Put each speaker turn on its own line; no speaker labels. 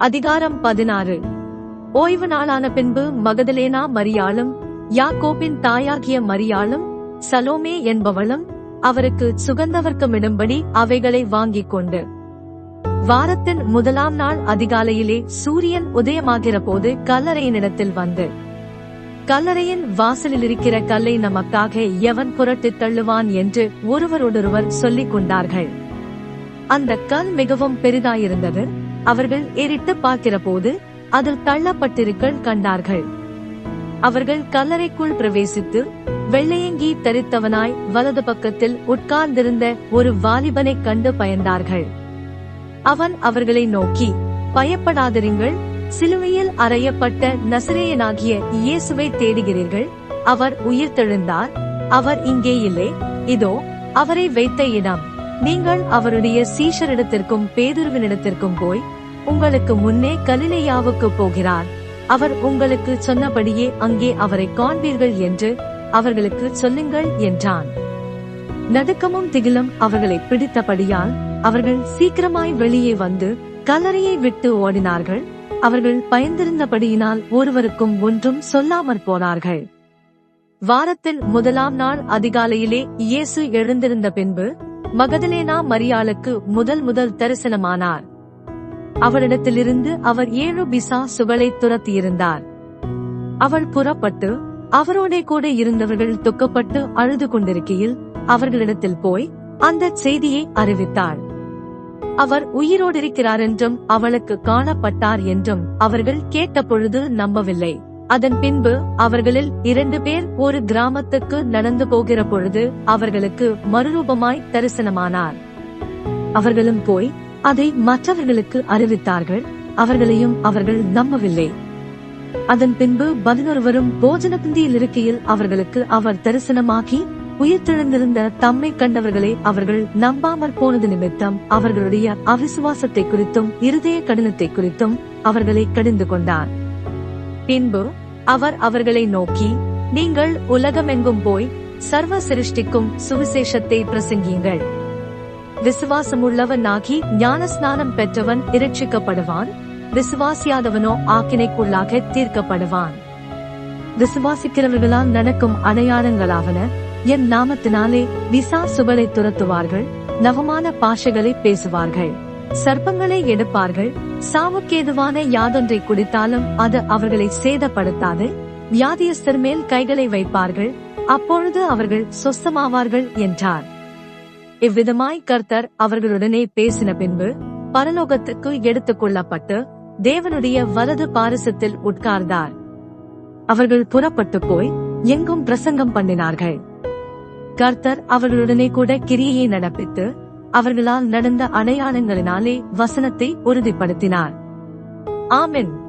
அதிகாரம் பதினாறு. ஓய்வு நாளான பின்பு மகதலேனா மரியாளும் யாக்கோபின் தாயாகிய மரியாளும் சலோமே என்பவளும் அவருக்கு சுகந்தவர்க்கமிடும்படி அவைகளை வாங்கிக் கொண்டு. வாரத்தின் முதலாம் நாள் அதிகாலையிலே சூரியன் உதயமாகிற போது கல்லறையினிடத்தில் வந்து. கல்லறையின் வாசலில் இருக்கிற கல்லை நமக்காக எவன் புரட்டித் தள்ளுவான் என்று ஒருவரோடொருவர் சொல்லிக் கொண்டார்கள். அந்த கல் மிகவும் பெரிதாயிருந்தது. அவர்கள் ஏறிட்டு பார்க்கிற போது அதில் தள்ளப்பட்டிருக்கள் கண்டார்கள். அவர்கள் கல்லறைக்குள் பிரவேசித்து வெள்ளையங்கி தரித்தவனாய் வலது பக்கத்தில் உட்கார்ந்திருந்த ஒரு வாலிபனைக் கண்டு பயந்தார்கள். அவன் அவர்களை நோக்கி பயப்படாதிருங்கள் சிலுவையில் அறையப்பட்ட நசரேயனாகிய இயேசுவை தேடுகிறீர்கள். அவர் உயிர்த்தெழுந்தார் அவர் இங்கே இல்லை. இதோ அவரை வைத்த இடம். நீங்கள் அவருடைய சீஷரிடத்திற்கும் பேதுருவினிடத்திற்கும் போய் உங்களுக்கு முன்னே கலிலேயாவுக்கு போகிறார். அவர் உங்களுக்கு சொன்னபடியே அங்கே அவரை காண்பீர்கள் என்று அவர்களுக்கு சொல்லுங்கள் என்றான். நடுக்கமும் திகிலும் அவர்களை பிடித்தபடியால் அவர்கள் சீக்கிரமாய் வெளியே வந்து கல்லறையை விட்டு ஓடினார்கள். அவர்கள் பயந்திருந்தபடியினால் ஒருவருக்கும் ஒன்றும் சொல்லாமற் போனார்கள். வாரத்தில் முதலாம் நாள் அதிகாலையிலே இயேசு எழுந்திருந்த பின்பு மகதலேனா மரியாளுக்கு முதல் முதல் தரிசனமானார். அவரிடத்திலிருந்து அவர் ஏழு பிசா சுகளை துரத்தியிருந்தார். அவள் புறப்பட்டு அவரோடே கூட இருந்தவர்கள் துக்கப்பட்டு அழுது கொண்டிருக்கையில் அவர்களிடத்தில் போய் அந்த செய்தியை அறிவித்தாள். அவர் உயிரோடிருக்கிறார் என்றும் அவளுக்கு காணப்பட்டார் என்றும் அவர்கள் கேட்டபொழுது நம்பவில்லை. அதன் பின்பு அவர்களில் இரண்டு பேர் ஒரு கிராமத்துக்கு நடந்து போகிற பொழுது அவர்களுக்கு மறுரூபமாய் தரிசனமானார். அவர்களும் போய் அதை மற்றவர்களுக்கு அறிவித்தார்கள். அவர்களையும் அவர்கள் நம்பவில்லை. அதன் பின்பு பதினொருவரும் போஜன பிந்தியில் இருக்கையில் அவர்களுக்கு அவர் தரிசனமாகி உயிர்த்தெழுந்திருந்த தம்மை கண்டவர்களை அவர்கள் நம்பாமற் போனது நிமித்தம் அவர்களுடைய அவிசுவாசத்தை குறித்தும் இருதய கடினத்தை குறித்தும் அவர்களை கடிந்து கொண்டார். பின்பு அவர் அவர்களை நோக்கி நீங்கள் உலகமெங்கும் போய் சர்வ சிருஷ்டிக்கும் சுவிசேஷத்தை பிரசங்கியுங்கள். விசுவாசமுள்ளவனாகி ஞானஸ்நானம் பெற்றவன் இரட்சிக்கப்படுவான். விசுவாசியாதவனோ ஆக்கினைக்குள்ளாக தீர்க்கப்படுவான். விசுவாசிக்கிறவர்களால் நடக்கும் அடையாளங்களாவன என் நாமத்தினாலே விசா சுபலை துரத்துவார்கள் நவமான பாஷைகளை பேசுவார்கள். சர்ப்பங்களை எடுப்பார்கள். சாவுக்கேதுவான யாதொன்றை குடித்தாலும் அது அவர்களை சேதப்படுத்தாது. வியாதியஸ்தர் மேல் கைகளை வைப்பார்கள். அப்பொழுது அவர்கள் சொஸ்தமாவார்கள் என்றார். இவ்விதமாய் கர்த்தர் அவர்களுடனே பேசின பின்பு பரலோகத்துக்கு எடுத்துக் கொள்ளப்பட்டு தேவனுடைய வலது பாரசத்தில் உட்கார்ந்தார். அவர்கள் புறப்பட்டு போய் எங்கும் பிரசங்கம் பண்ணினார்கள். கர்த்தர் அவர்களுடனே கூட கிரியையை நடப்பித்து அவர்களால் நடந்த அடையாளங்களினாலே வசனத்தை உறுதிப்படுத்தினார். ஆமென்.